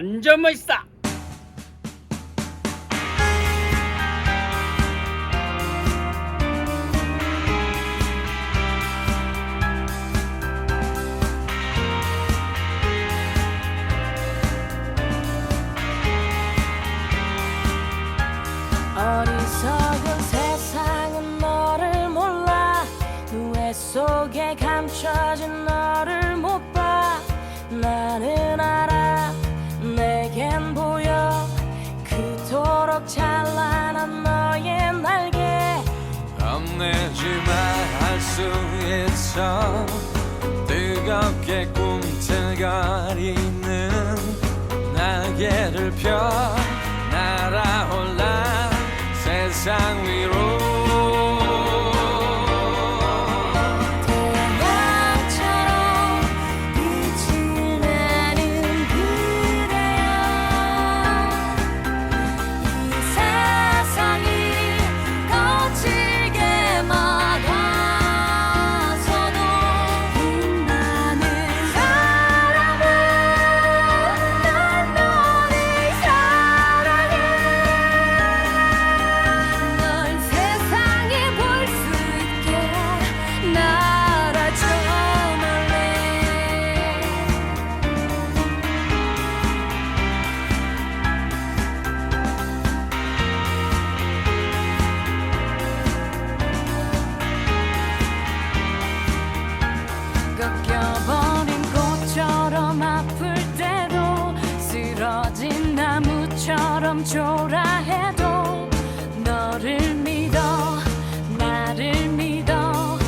완전 몰라. 누에 속에 감춰진 너를 못 봐. 나는 찬란한 너의 날개. 겁내지만 할수 있어. 뜨겁게 꿈틀거리는 날개를 펴. 날아올라 세상 위로 쓰러진 나무처럼 초라해도 너를 믿어 나를 믿어.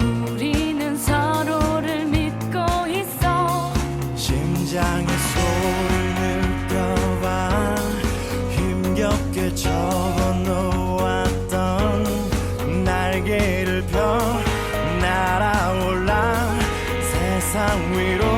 우리는 서로를 믿고 있어. 심장의 소리를 느껴봐. 힘겹게 접어놓았던 날개를 펴. 날아올라 세상 위로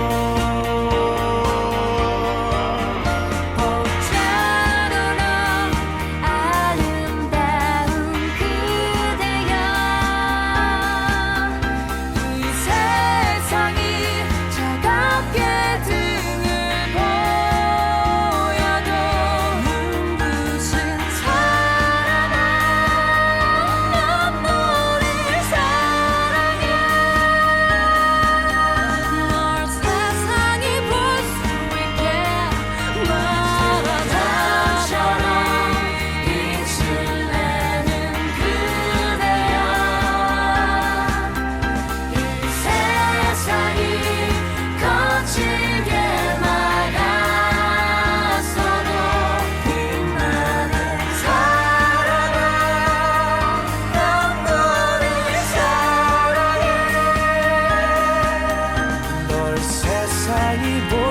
才一波。